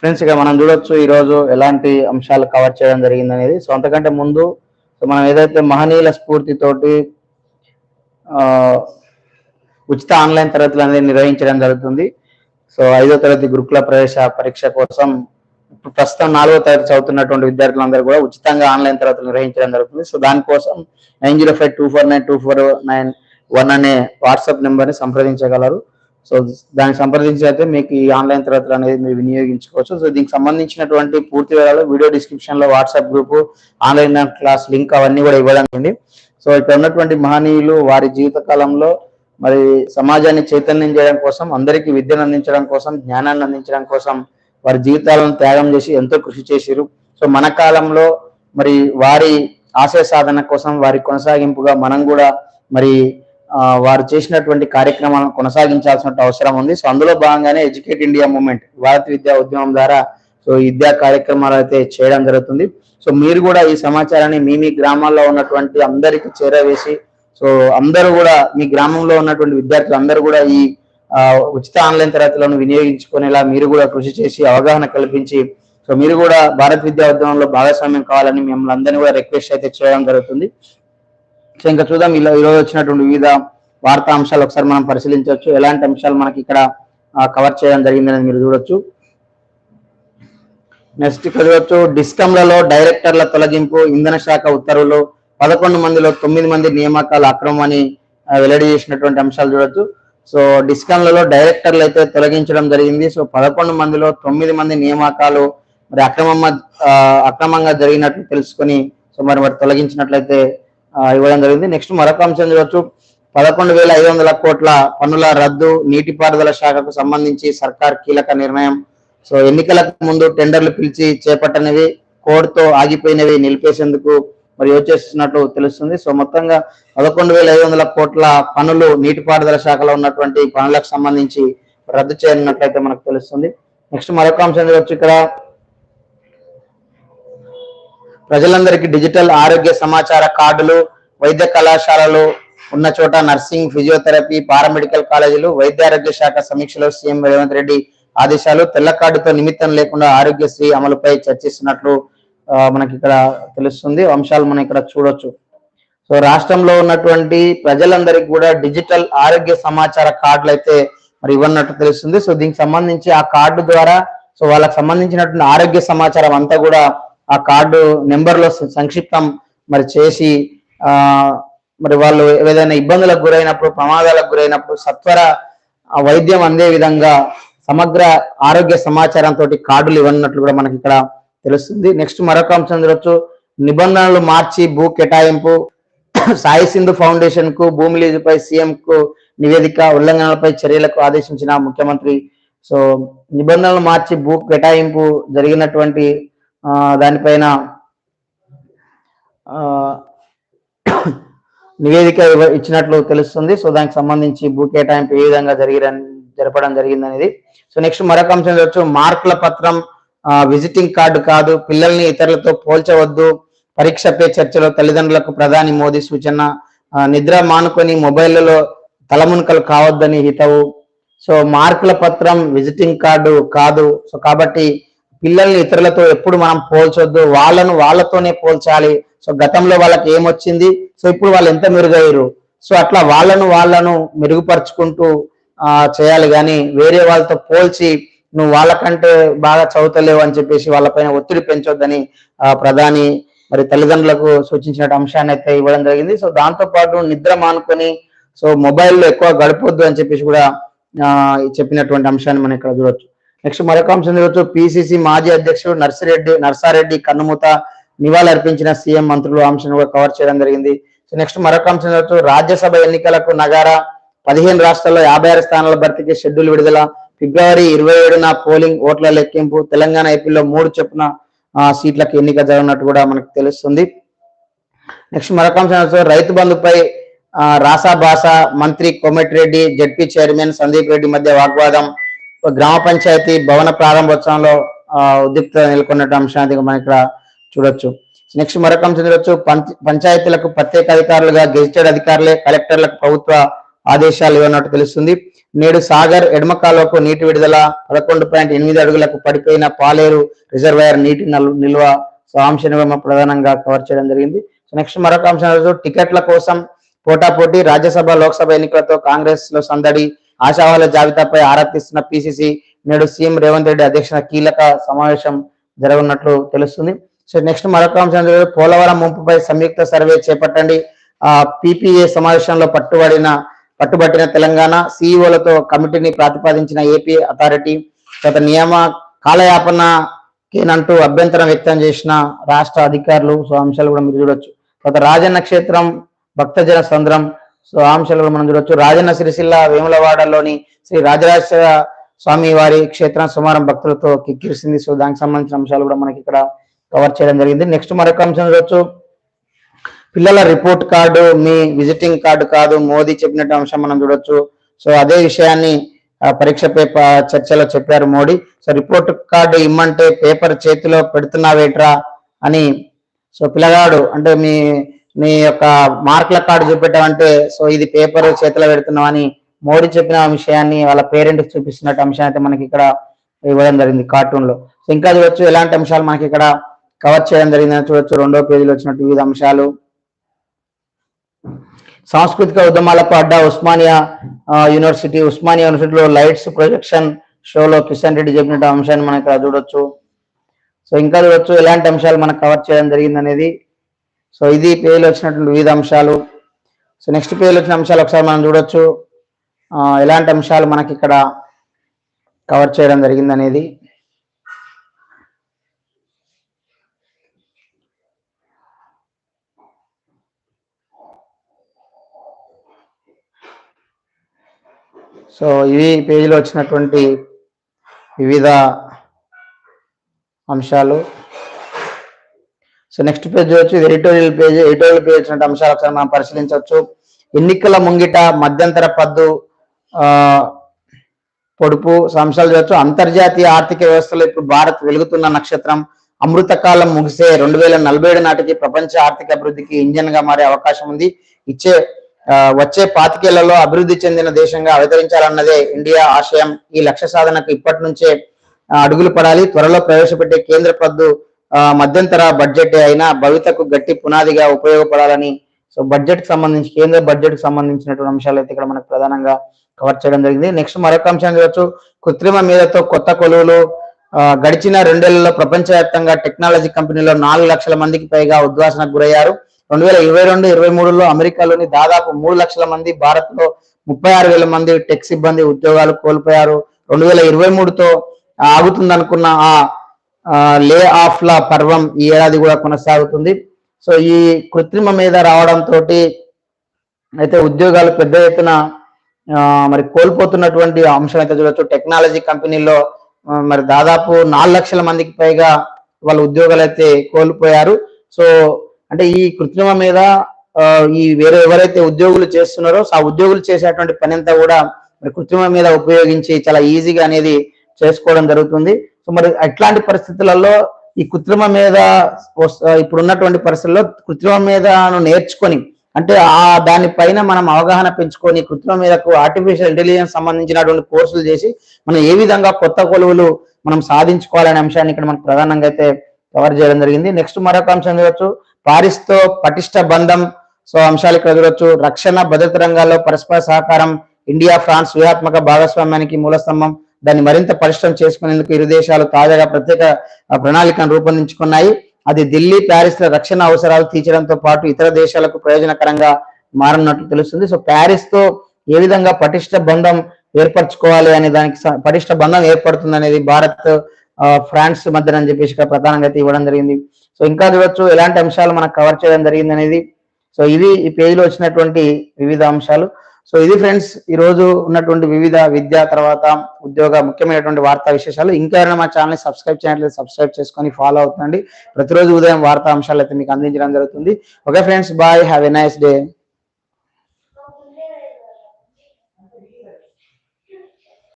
Friends ఇక మనం చూడొచ్చు ఈరోజు ఎలాంటి అంశాలు కవర్ చేయడం జరిగింది అనేది సో అంతకంటే ముందు సో మనం ఏదైతే మహనీయుల స్ఫూర్తితోటి ఉచిత ఆన్లైన్ తరగతులు అనేది నిర్వహించడం జరుగుతుంది. సో ఐదో తరగతి గురుకుల ప్రవేశ పరీక్ష కోసం ఇప్పుడు ప్రస్తుతం నాలుగో తరగతి చదువుతున్నటువంటి విద్యార్థులందరూ కూడా ఉచితంగా ఆన్లైన్ తరగతులు నిర్వహించడం జరుగుతుంది. సో దానికోసం nine zero five two four nine two four nine one అనే వాట్సాప్ నెంబర్ని సంప్రదించగలరు. సో దానికి సంప్రదించి అయితే మీకు ఈ ఆన్లైన్ తరగతులు అనేది మీరు వినియోగించుకోవచ్చు. సో దీనికి సంబంధించినటువంటి పూర్తి వివరాలు వీడియో డిస్క్రిప్షన్లో WhatsApp group online class link అవన్నీ కూడా ఇవ్వడానికి సో ఇక్కడ ఉన్నటువంటి మహనీయులు వారి జీవిత కాలంలో మరి సమాజాన్ని చైతన్యం చేయడం కోసం అందరికీ విద్యను అందించడం కోసం జ్ఞానాన్ని అందించడం కోసం వారి జీవితాలను త్యాగం చేసి ఎంతో కృషి చేసిరు సో మన కాలంలో మరి వారి ఆశయ సాధన కోసం వారి కొనసాగింపుగా మనం కూడా మరి వారు చేసినటువంటి కార్యక్రమాలను కొనసాగించాల్సిన అవసరం ఉంది. సో అందులో భాగంగానే ఎడ్యుకేట్ ఇండియా మూవ్మెంట్ భారత విద్యా ఉద్యమం ద్వారా సో విద్యా కార్యక్రమాలు అయితే చేయడం జరుగుతుంది. సో మీరు కూడా ఈ సమాచారాన్ని మీ మీ గ్రామాల్లో ఉన్నటువంటి అందరికి చేరవేసి సో అందరూ కూడా మీ గ్రామంలో ఉన్నటువంటి విద్యార్థులు అందరూ కూడా ఈ ఉచిత ఆన్లైన్ తరగతులను వినియోగించుకునేలా మీరు కూడా కృషి చేసి అవగాహన కల్పించి సో మీరు కూడా భారత విద్యా ఉద్యమంలో భాగస్వామ్యం కావాలని మిమ్మల్ని అందరినీ కూడా రిక్వెస్ట్ అయితే చేయడం జరుగుతుంది. సో ఇంకా చూద్దాం. ఇలా ఈరోజు వచ్చినటువంటి వివిధ వార్తా అంశాలు ఒకసారి మనం పరిశీలించవచ్చు. ఎలాంటి అంశాలు మనకి ఇక్కడ కవర్ చేయడం జరిగిందని మీరు చూడొచ్చు. నెక్స్ట్ ఇక్కడ చూడొచ్చు. డిస్కంలలో డైరెక్టర్ల తొలగింపు ఇంధన శాఖ ఉత్తర్వులు పదకొండు మందిలో తొమ్మిది మంది నియామకాలు అక్రమం అని వెల్లడి చేసినటువంటి అంశాలు చూడొచ్చు. సో డిస్కంలలో డైరెక్టర్లు అయితే తొలగించడం జరిగింది. సో పదకొండు మందిలో తొమ్మిది మంది నియామకాలు మరి అక్రమ అక్రమంగా జరిగినట్లు తెలుసుకొని సో మరి మరి తొలగించినట్లయితే ఇవ్వడం జరిగింది. నెక్స్ట్ మరొక అంశం చూడొచ్చు. పదకొండు వేల ఐదు వందల కోట్ల పన్నుల రద్దు నీటిపారుదల శాఖకు సంబంధించి సర్కార్ కీలక నిర్ణయం. సో ఎన్నికలకు ముందు టెండర్లు పిలిచి చేపట్టనివి కోడ్తో ఆగిపోయినవి నిలిపేసేందుకు మరి యోచిస్తున్నట్లు తెలుస్తుంది. సో మొత్తంగా పదకొండు వేల ఐదు వందల కోట్ల పనులు నీటిపారుదల శాఖలో ఉన్నటువంటి పనులకు సంబంధించి రద్దు చేయనున్నట్లయితే మనకు తెలుస్తుంది. నెక్స్ట్ మరొక అంశం చూడొచ్చు. ఇక్కడ ప్రజలందరికీ డిజిటల్ ఆరోగ్య సమాచార కార్డులు వైద్య కళాశాలలు ఉన్న చోట నర్సింగ్ ఫిజియోథెరపీ పారామెడికల్ కాలేజీలు వైద్య ఆరోగ్య శాఖ సమీక్షలో సీఎం రేవంత్ రెడ్డి ఆదేశాలు తెల్ల కార్డుతో నిమిత్తం లేకుండా ఆరోగ్యశ్రీ అమలుపై చర్చిస్తున్నట్లు మనకి ఇక్కడ తెలుస్తుంది. అంశాలు మనం ఇక్కడ చూడొచ్చు. సో రాష్ట్రంలో ఉన్నటువంటి ప్రజలందరికీ కూడా డిజిటల్ ఆరోగ్య సమాచార కార్డులు అయితే మరి ఇవ్వన్నట్టు తెలుస్తుంది. సో దీనికి సంబంధించి ఆ కార్డు ద్వారా సో వాళ్ళకి సంబంధించినటువంటి ఆరోగ్య సమాచారం అంతా కూడా ఆ కార్డు నెంబర్లో సంక్షిప్తం మరి చేసి ఆ మరి వాళ్ళు ఏదైనా ఇబ్బందులకు గురైనప్పుడు ప్రమాదాలకు గురైనప్పుడు సత్వర వైద్యం అందే విధంగా సమగ్ర ఆరోగ్య సమాచారంతో కార్డులు ఇవ్వనున్నట్లు కూడా మనకి ఇక్కడ తెలుస్తుంది. నెక్స్ట్ మరొక అంశం చూడొచ్చు. నిబంధనలు మార్చి భూ కేటాయింపు సాయి సింధు ఫౌండేషన్కు భూమి లీజుపై సీఎం కు నివేదిక ఉల్లంఘనలపై చర్యలకు ఆదేశించిన ముఖ్యమంత్రి. సో నిబంధనలు మార్చి భూ కేటాయింపు జరిగినటువంటి దానిపైన నివేదిక ఇచ్చినట్లు తెలుస్తుంది. సో దానికి సంబంధించి భూ కేటాయింపు ఏ విధంగా జరిగిన జరపడం జరిగింది అనేది సో నెక్స్ట్ మరొక అంశం చూడొచ్చు. మార్కుల పత్రం విజిటింగ్ కార్డు కాదు. పిల్లల్ని ఇతరులతో పోల్చవద్దు. పరీక్ష పే చర్చలో తల్లిదండ్రులకు ప్రధాని మోదీ సూచన నిద్ర మానుకొని మొబైళ్ళలో తలమునకలు కావద్దని హితవు. సో మార్కుల పత్రం విజిటింగ్ కార్డు కాదు. సో కాబట్టి పిల్లల్ని ఇతరులతో ఎప్పుడు మనం పోల్చొద్దు. వాళ్ళను వాళ్ళతోనే పోల్చాలి. సో గతంలో వాళ్ళకి ఏమొచ్చింది? సో ఇప్పుడు వాళ్ళు ఎంత మెరుగయ్యారు? సో అట్లా వాళ్ళను వాళ్ళను మెరుగుపరుచుకుంటూ ఆ చేయాలి. కానీ వేరే వాళ్ళతో పోల్చి నువ్వు వాళ్ళకంటే బాగా చదువుతలేవు అని చెప్పేసి వాళ్ళపైన ఒత్తిడి పెంచొద్దని ఆ, ప్రధాని మరి తల్లిదండ్రులకు సూచించిన అంశాన్ని అయితే ఇవ్వడం జరిగింది. సో దాంతో పాటు నిద్ర మానుకొని సో మొబైల్లో ఎక్కువ గడపొద్దు అని చెప్పేసి కూడా ఆ, చెప్పినటువంటి అంశాన్ని మనం ఇక్కడ చూడొచ్చు. నెక్స్ట్ మరొక అంశం చూడొచ్చు పిసిసి మాజీ అధ్యక్షుడు నర్సిరెడ్డి నర్సారెడ్డి కన్నుమూత నివాళులర్పించిన సీఎం మంత్రులు అంశం కూడా కవర్ చేయడం జరిగింది. సో నెక్స్ట్ మరొక అంశం చూడొచ్చు రాజ్యసభ ఎన్నికలకు నగారా పదిహేను రాష్ట్రాల్లో యాభై ఆరు స్థానాల భర్తీకి షెడ్యూల్ విడుదల. ఫిబ్రవరి ఇరవై ఏడున పోలింగ్ ఓట్ల లెక్కింపు. తెలంగాణ ఏపీలో మూడు చొప్పున సీట్లకు ఎన్నిక జరగనట్టు కూడా మనకు తెలుస్తుంది. నెక్స్ట్ మరొక అంశం రైతు బంధుపై రాసా భాష మంత్రి కోమటిరెడ్డి జడ్పీ చైర్మన్ సందీప్ రెడ్డి మధ్య వాగ్వాదం. గ్రామ పంచాయతీ భవన ప్రారంభోత్సవంలో ఆ, ఉద్రిక్తత నెలకొన్న అంశాన్ని మనం ఇక్కడ చూడొచ్చు. నెక్స్ట్ మరొక అంశం చూడొచ్చు. పంచాయతీలకు ప్రత్యేక అధికారులుగా గెజిటెడ్ అధికారులే కలెక్టర్లకు ప్రభుత్వ ఆదేశాలు ఇవ్వనట్టు తెలుస్తుంది. నేడు సాగర్ ఎడమ కాలువకు నీటి విడుదల పదకొండు పాయింట్ ఎనిమిది అడుగులకు పడిపోయిన పాలేరు రిజర్వాయర్ నీటి నిల్వ సో ఆ ప్రధానంగా కవర్ చేయడం జరిగింది. నెక్స్ట్ మరొక అంశం టికెట్ల కోసం పోటాపోటీ రాజ్యసభ లోక్సభ ఎన్నికలతో కాంగ్రెస్లో సందడి ఆశావాల జాబితాపై ఆరా తీస్తున్న పిసిసి నేడు సీఎం రేవంత్ రెడ్డి అధ్యక్షన కీలక సమావేశం జరగనున్నట్లు తెలుస్తుంది. సో నెక్స్ట్ మరొక అంశం పోలవరం ముంపుపై సంయుక్త సర్వే చేపట్టండి. ఆ పిపిఏ సమావేశంలో పట్టుబడిన పట్టుబట్టిన తెలంగాణ సిఇఓలతో కమిటీని ప్రతిపాదించిన ఏపీ అథారిటీ గత నియమ కాలయాపన కేనంటూ అభ్యంతరం వ్యక్తం చేసిన రాష్ట్ర అధికారులు సో అంశాలు కూడా మీరు చూడొచ్చు. గత రాజన్న క్షేత్రం భక్తజన సంద్రం సో ఆ అంశాలు మనం చూడొచ్చు రాజన్న సిరిసిల్ల వేములవాడలోని శ్రీ రాజరాజేశ్వర స్వామి వారి క్షేత్రం సుమారం భక్తులతో కిక్కిరిసింది. సో దానికి సంబంధించిన అంశాలు కూడా మనకి ఇక్కడ కవర్ చేయడం జరిగింది. నెక్స్ట్ మరొక అంశం చూడవచ్చు పిల్లల రిపోర్ట్ కార్డు మీ విజిటింగ్ కార్డు కాదు మోదీ చెప్పినట్టు అంశం మనం చూడొచ్చు. సో అదే విషయాన్ని పరీక్ష పేపర్ చర్చలో చెప్పారు మోడీ. సో రిపోర్ట్ కార్డు ఇమ్మంటే పేపర్ చేతిలో పెడుతున్నావేట్రా అని. సో పిల్లగాడు అంటే మీ మీ యొక్క మార్కుల కార్డు చూపెట్టామంటే సో ఇది పేపర్ చేతిలో పెడుతున్నామని మోడీ చెప్పిన విషయాన్ని వాళ్ళ పేరెంట్ చూపిస్తున్నట్టు అంశం అయితే మనకి ఇక్కడ ఇవ్వడం జరిగింది కార్టూన్లో. సో ఇంకా చూడొచ్చు ఎలాంటి అంశాలు మనకి ఇక్కడ కవర్ చేయడం జరిగిందని చూడొచ్చు. రెండో పేజీలో వచ్చినట్టు వివిధ అంశాలు. సాంస్కృతిక ఉద్యమాలకు అడ్డా ఉస్మానియా యూనివర్సిటీ. ఉస్మానియా యూనివర్సిటీలో లైట్స్ ప్రొజెక్షన్ షోలో కిషన్ రెడ్డి చెప్పిన అంశాన్ని మనం ఇక్కడ చూడొచ్చు. సో ఇంకా చూడొచ్చు ఎలాంటి అంశాలు మనం కవర్ చేయడం జరిగింది అనేది సో ఇది పేజీలో వచ్చినటువంటి వివిధ అంశాలు. సో నెక్స్ట్ పేజీలో వచ్చిన అంశాలు ఒకసారి మనం చూడొచ్చు. ఎలాంటి అంశాలు మనకి ఇక్కడ కవర్ చేయడం జరిగింది అనేది. సో ఇవి పేజీలో వచ్చినటువంటి వివిధ అంశాలు. సో నెక్స్ట్ పేజ్ వచ్చి ఎడిటోరియల్ పేజ్ ఎడిటోరియల్ పేజ్ వచ్చినట్టు అంశాలు ఒకసారి మనం పరిశీలించవచ్చు. ఎన్నికల ముంగిట మధ్యంతర పద్దు ఆ పొడుపు అంశాలు చూడొచ్చు. అంతర్జాతీయ ఆర్థిక వ్యవస్థలో ఇప్పుడు భారత్ వెలుగుతున్న నక్షత్రం అమృత కాలం ముగిసే రెండు వేల నలభై ఏడు నాటికి ప్రపంచ ఆర్థిక అభివృద్ధికి ఇంజన్గా మారే అవకాశం ఉంది. ఇచ్చే వచ్చే పాతికేళ్ళలో అభివృద్ధి చెందిన దేశంగా అవతరించాలన్నదే ఇండియా ఆశయం. ఈ లక్ష్య సాధనకు ఇప్పటి నుంచే అడుగులు పడాలి. త్వరలో ప్రవేశపెట్టే కేంద్ర పద్దు మధ్యంతర బడ్జెట్ అయినా భవితకు గట్టి పునాదిగా ఉపయోగపడాలని సో బడ్జెట్కి సంబంధించి కేంద్ర బడ్జెట్కి సంబంధించినటువంటి అంశాలు అయితే ఇక్కడ మనకు ప్రధానంగా కవర్ చేయడం జరిగింది. నెక్స్ట్ మరొక అంశం చూడొచ్చు కృత్రిమ మీదతో కొత్త కొలువులు గడిచిన రెండేళ్ళలో ప్రపంచవ్యాప్తంగా టెక్నాలజీ కంపెనీలో నాలుగు లక్షల మందికి పైగా ఉద్వాసనకు గురయ్యారు. రెండు వేల ఇరవై రెండు ఇరవై మూడులో అమెరికాలోని దాదాపు మూడు లక్షల మంది భారత్లో ముప్పై ఆరు వేల మంది టెక్ సిబ్బంది ఉద్యోగాలు కోల్పోయారు. రెండు వేల ఇరవై మూడుతో ఆగుతుందనుకున్న ఆ లే ఆఫ్ ల పర్వం ఈ ఏడాది కూడా కొనసాగుతుంది. సో ఈ కృత్రిమ మీద రావడంతో అయితే ఉద్యోగాలు పెద్ద ఎత్తున మరి కోల్పోతున్నటువంటి అంశం అయితే చూడొచ్చు. టెక్నాలజీ కంపెనీల్లో మరి దాదాపు నాలుగు లక్షల మందికి పైగా వాళ్ళ ఉద్యోగాలు అయితే కోల్పోయారు. సో అంటే ఈ కృత్రిమ మీద ఈ వేరే ఎవరైతే ఉద్యోగులు చేస్తున్నారో ఆ ఉద్యోగులు చేసేటువంటి పని అంతా కూడా మరి కృత్రిమ మీద ఉపయోగించి చాలా ఈజీగా అనేది చేసుకోవడం జరుగుతుంది. సో మరి అట్లాంటి పరిస్థితులలో ఈ కృత్రిమ మీద ఇప్పుడు ఉన్నటువంటి పరిస్థితుల్లో కృత్రిమ మీద నేర్చుకొని అంటే ఆ దానిపైన మనం అవగాహన పెంచుకొని కృత్రిమ మీదకు ఆర్టిఫిషియల్ ఇంటెలిజెన్స్ సంబంధించినటువంటి కోర్సులు చేసి మనం ఏ విధంగా కొత్త కొలువులు మనం సాధించుకోవాలనే అంశాన్ని ఇక్కడ మనకు ప్రధానంగా అయితే కవర్ చేయడం జరిగింది. నెక్స్ట్ మరొక అంశం చూడొచ్చు. పారిస్తో పటిష్ట బంధం. సో అంశాలు ఇక్కడ చూడొచ్చు. రక్షణ భద్రత రంగాల్లో పరస్పర సహకారం. ఇండియా ఫ్రాన్స్ వ్యూహాత్మక భాగస్వామ్యానికి మూలస్తంభం దాన్ని మరింత పరిశ్రమ చేసుకునేందుకు ఇరు దేశాలు తాజాగా ప్రత్యేక ప్రణాళికను రూపొందించుకున్నాయి. అది ఢిల్లీ ప్యారిస్ ల రక్షణ అవసరాలు తీర్చడంతో పాటు ఇతర దేశాలకు ప్రయోజనకరంగా మారనున్నట్లు తెలుస్తుంది. సో ప్యారిస్తో ఏ విధంగా పటిష్ట బంధం ఏర్పరచుకోవాలి అనే దానికి పటిష్ట బంధం ఏర్పడుతుంది అనేది భారత్ ఫ్రాన్స్ మధ్యన అని చెప్పేసి ఇక్కడ ప్రధానంగా అయితే ఇవ్వడం జరిగింది. సో ఇంకా చూడొచ్చు ఎలాంటి అంశాలు మనకు కవర్ చేయడం జరిగింది అనేది సో ఇవి ఈ పేజీలో వచ్చినటువంటి వివిధ అంశాలు. సో ఇది ఫ్రెండ్స్ ఈ రోజు ఉన్నటువంటి వివిధ విద్య తర్వాత ఉద్యోగ ముఖ్యమైనటువంటి వార్తా విశేషాలు. ఇంకా ఎవరైనా మా ఛానల్ సబ్స్క్రైబ్ చేయట్లేదు సబ్స్క్రైబ్ చేసుకొని ఫాలో అవుతుండండి. ప్రతిరోజు ఉదయం వార్తా అంశాలు అయితే మీకు అందించడం జరుగుతుంది. Okay friends bye have a nice day